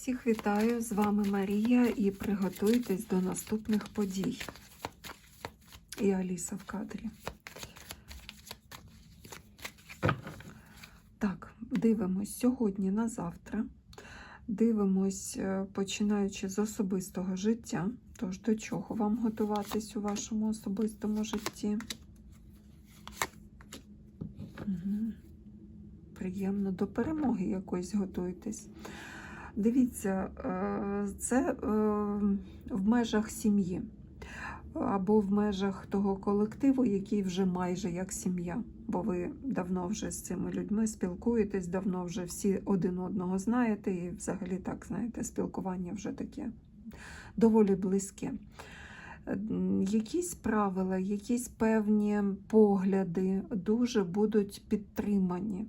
Всіх вітаю! З вами Марія і приготуйтесь до наступних подій. І Аліса в кадрі. Так, дивимось сьогодні на завтра. Дивимось, е, починаючи з особистого життя. Тож до чого вам готуватись у вашому особистому житті? Угу. Приємно до перемоги якоїсь готуйтесь. Дивіться, е, це е, в межах сім'ї або в межах того колективу, який вже майже як сім'я, бо ви давно вже з цими людьми спілкуєтесь, давно вже всі один одного знаєте, і взагалі так знаєте, спілкування вже таке доволі близьке. Якісь правила, якісь певні погляди дуже будуть підтримані.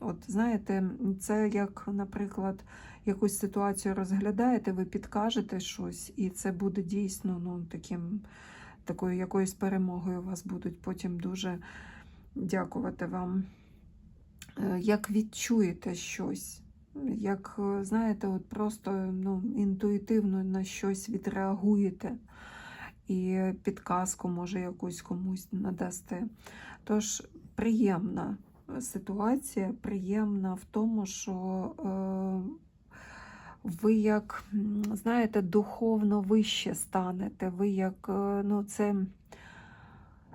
От знаєте, це як, наприклад, якусь ситуацію розглядаєте, ви підкажете щось, і це буде дійсно ну, таким, такою якоюсь перемогою вас будуть потім дуже дякувати вам. Е, Як відчуєте щось, як, знаєте, от просто ну, інтуїтивно на щось відреагуєте і підказку, може, якусь комусь надасте. Тож приємна ситуація приємна в тому, що е, ви як, знаєте, духовно вище станете. Ви як, е, ну, це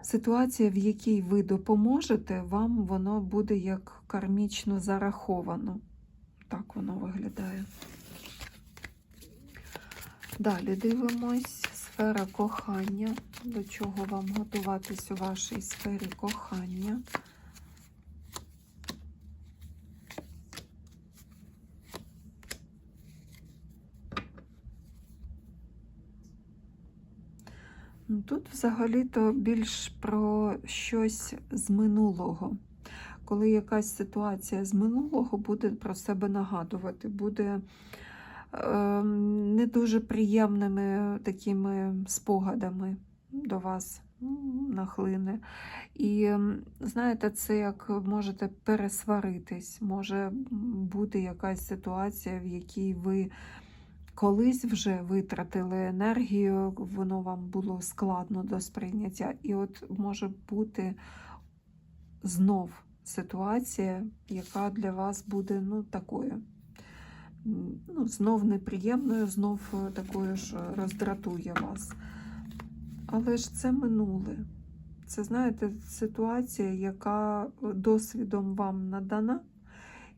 ситуація, в якій ви допоможете, вам воно буде як кармічно зараховано. Так воно виглядає. Далі дивимось сфера кохання. До чого вам готуватись у вашій сфері кохання? Тут взагалі-то більш про щось з минулого. Коли якась ситуація з минулого буде про себе нагадувати, буде е, не дуже приємними такими спогадами до вас нахлине. І знаєте, це як можете пересваритись, може бути якась ситуація, в якій ви колись вже витратили енергію, воно вам було складно до сприйняття. І от може бути знов ситуація, яка для вас буде ну, такою. Ну, Знов неприємною, знов такою ж роздратує вас. Але ж це минуле. Це, знаєте, ситуація, яка досвідом вам надана,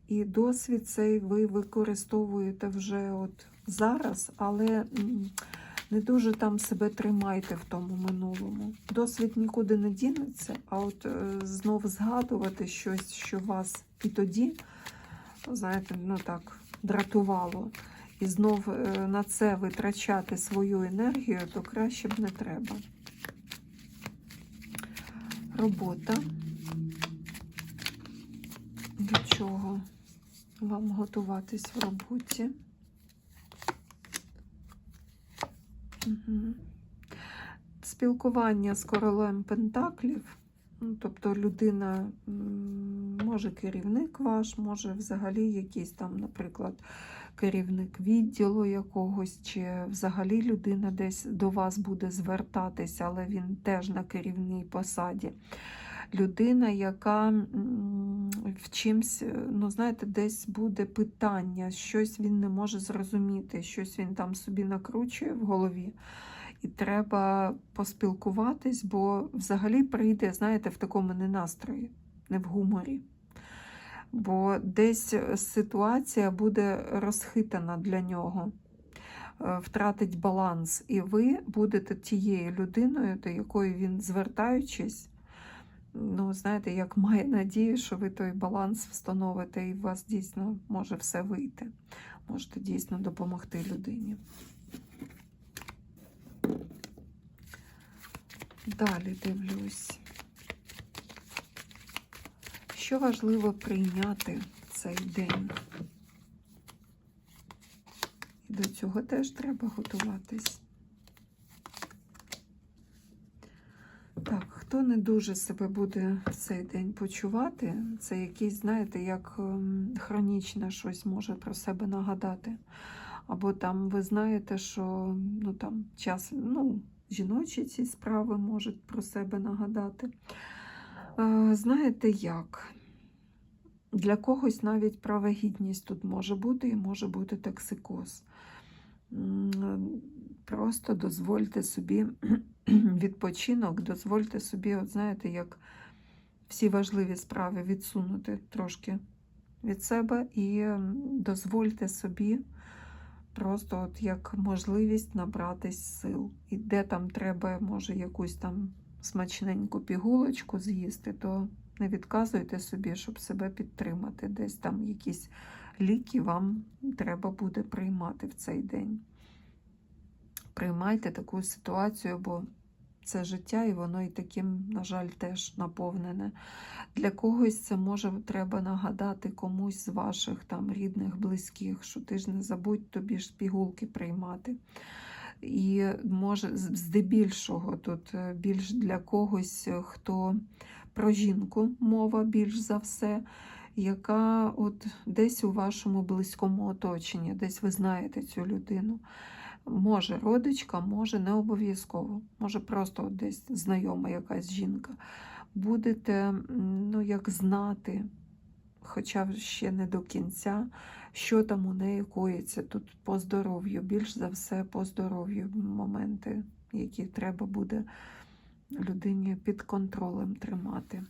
і досвід цей ви використовуєте вже от зараз, але не дуже там себе тримайте в тому минулому. Досвід нікуди не дінеться, а от е, знов згадувати щось, що вас і тоді, знаєте, ну так, дратувало, і знов е, на це витрачати свою енергію, то краще б не треба. Робота. До чого вам готуватись в роботі? Угу. Спілкування з королем Пентаклів, ну, тобто людина, може керівник ваш, може взагалі якийсь там, наприклад, керівник відділу якогось, чи взагалі людина десь до вас буде звертатися, але він теж на керівній посаді. Людина, яка в чимсь, ну, знаєте, десь буде питання, щось він не може зрозуміти, щось він там собі накручує в голові. І треба поспілкуватись, бо взагалі прийде, знаєте, в такому не настрої, не в гуморі. Бо десь ситуація буде розхитана для нього, втратить баланс. І ви будете тією людиною, до якої він, звертаючись, ну, знаєте, як має надію, що ви той баланс встановите, і у вас дійсно може все вийти. Можете дійсно допомогти людині. Далі дивлюсь. Що важливо прийняти цей день? І до цього теж треба готуватись. Так, хто не дуже себе буде в цей день почувати, це якийсь, знаєте, як ем, хронічне щось може про себе нагадати. Або там ви знаєте, що ну, там, час, ну, жіночі ці справи можуть про себе нагадати. Знаєте як? Для когось навіть правогідність тут може бути і може бути токсикоз. Просто дозвольте собі відпочинок, дозвольте собі, от знаєте, як всі важливі справи відсунути трошки від себе і дозвольте собі просто от як можливість набратись сил. І де там треба, може, якусь там смачненьку пігулочку з'їсти, то не відказуйте собі, щоб себе підтримати. Десь там якісь ліки вам треба буде приймати в цей день. Приймайте таку ситуацію, бо це життя, і воно і таким, на жаль, теж наповнене. Для когось це може треба нагадати комусь з ваших там рідних, близьких, що ти ж не забудь тобі ж пігулки приймати. І може здебільшого тут е, більш для когось, е, хто про жінку мова більш за все, яка от десь у вашому близькому оточенні, десь ви знаєте цю людину. Може родичка, може не обов'язково, може просто десь знайома якась жінка. Будете ну, як знати, хоча ще не до кінця, що там у неї коїться тут по здоров'ю, більш за все по здоров'ю моменти, які треба буде людині під контролем тримати.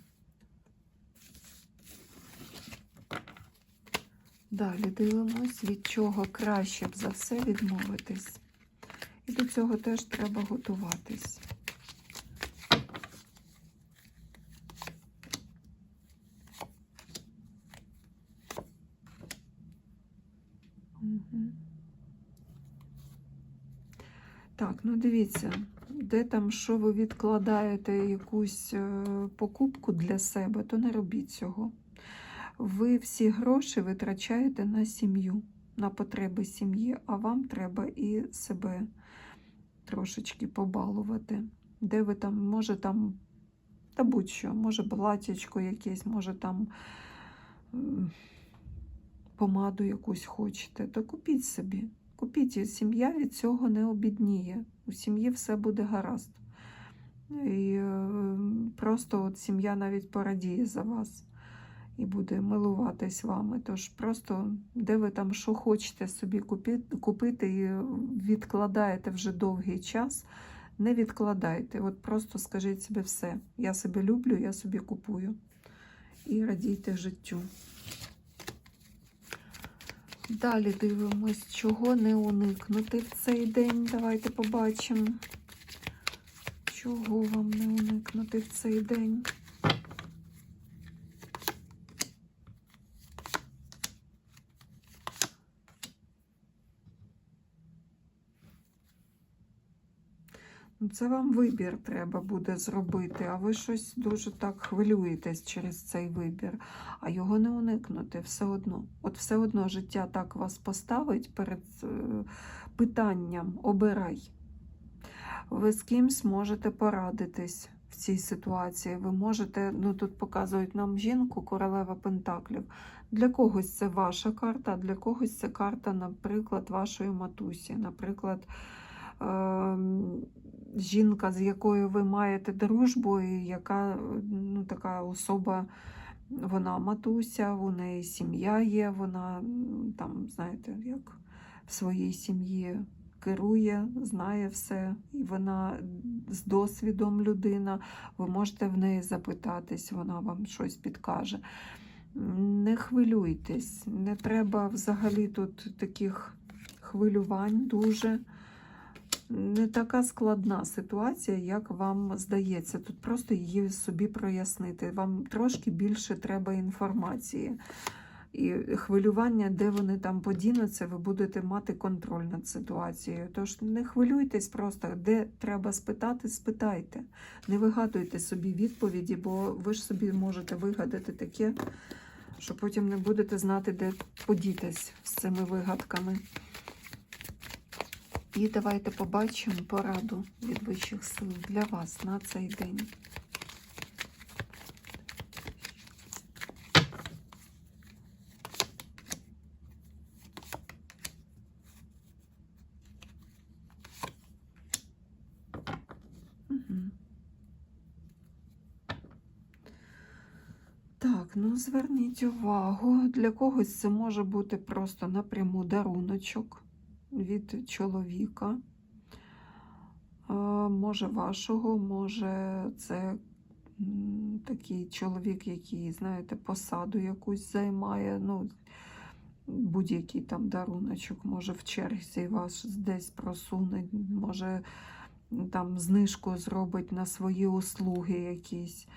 Далі дивимось, від чого краще б за все відмовитись. І до цього теж треба готуватись. Так, ну дивіться, де там, що ви відкладаєте якусь е, покупку для себе, то не робіть цього. Ви всі гроші витрачаєте на сім'ю, на потреби сім'ї, а вам треба і себе трошечки побалувати. Де ви там, може там, та будь-що, може платячко якесь, може там помаду якусь хочете, то купіть собі. Купіть, сім'я від цього не обідніє. У сім'ї все буде гаразд. І е, просто от сім'я навіть порадіє за вас і буде милуватись вами. Тож просто де ви там що хочете собі купити і відкладаєте вже довгий час, не відкладайте. От просто скажіть собі все. Я себе люблю, я собі купую. І радійте життю. Далі дивимось, чого не уникнути в цей день. Давайте побачимо, чого вам не уникнути в цей день. Це вам вибір треба буде зробити, а ви щось дуже так хвилюєтесь через цей вибір, а його не уникнути все одно. От все одно життя так вас поставить перед е, питанням обирай. Ви з кимсь можете порадитись в цій ситуації. Ви можете, ну тут показують нам жінку, королева Пентаклів. Для когось це ваша карта, а для когось це карта, наприклад, вашої матусі. Наприклад, ем, жінка, з якою ви маєте дружбу, і яка ну, така особа, вона матуся, у неї сім'я є, вона там, знаєте, як в своїй сім'ї керує, знає все, і вона з досвідом людина. Ви можете в неї запитатись, вона вам щось підкаже. Не хвилюйтесь, не треба взагалі тут таких хвилювань дуже не така складна ситуація, як вам здається. Тут просто її собі прояснити. Вам трошки більше треба інформації. І хвилювання, де вони там подінуться, ви будете мати контроль над ситуацією. Тож не хвилюйтесь просто, де треба спитати, спитайте. Не вигадуйте собі відповіді, бо ви ж собі можете вигадати таке, що потім не будете знати, де подітись з цими вигадками. І давайте побачимо пораду від вищих сил для вас на цей день. Так, ну зверніть увагу, для когось це може бути просто напряму даруночок від чоловіка. Може вашого, може це такий чоловік, який, знаєте, посаду якусь займає. Ну, будь-який там даруночок, може в черзі вас десь просуне, може там знижку зробить на свої услуги якісь.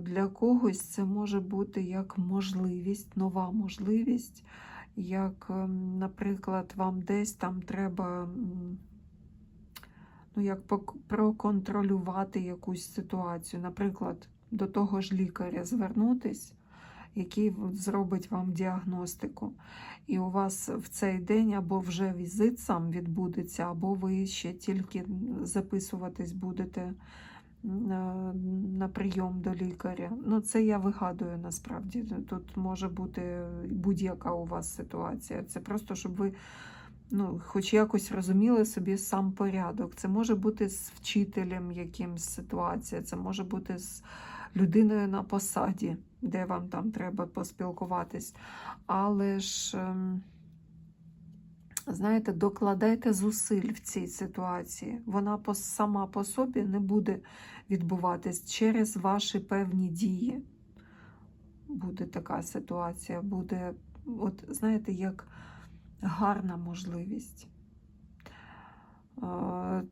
Для когось це може бути як можливість, нова можливість, як, ем, наприклад, вам десь там треба ну, як проконтролювати якусь ситуацію. Наприклад, до того ж лікаря звернутись, який зробить вам діагностику. І у вас в цей день або вже візит сам відбудеться, або ви ще тільки записуватись будете на, прийом до лікаря. Ну, це я вигадую насправді. Тут може бути будь-яка у вас ситуація. Це просто, щоб ви ну, хоч якось розуміли собі сам порядок. Це може бути з вчителем якимсь ситуація, це може бути з людиною на посаді, де вам там треба поспілкуватись. Але ж. Знаєте, докладайте зусиль в цій ситуації. Вона сама по собі не буде відбуватись через ваші певні дії. Буде така ситуація, буде, от знаєте, як гарна можливість.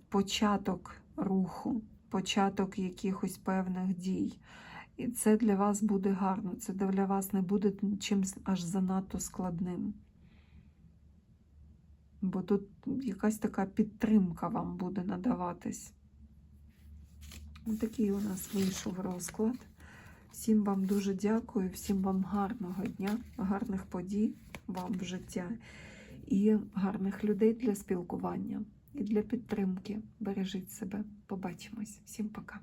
Початок руху, початок якихось певних дій. І це для вас буде гарно, це для вас не буде чимось аж занадто складним. Бо тут якась така підтримка вам буде надаватись. Такий у нас вийшов розклад. Всім вам дуже дякую, всім вам гарного дня, гарних подій вам в життя і гарних людей для спілкування і для підтримки. Бережіть себе. Побачимось. Всім пока.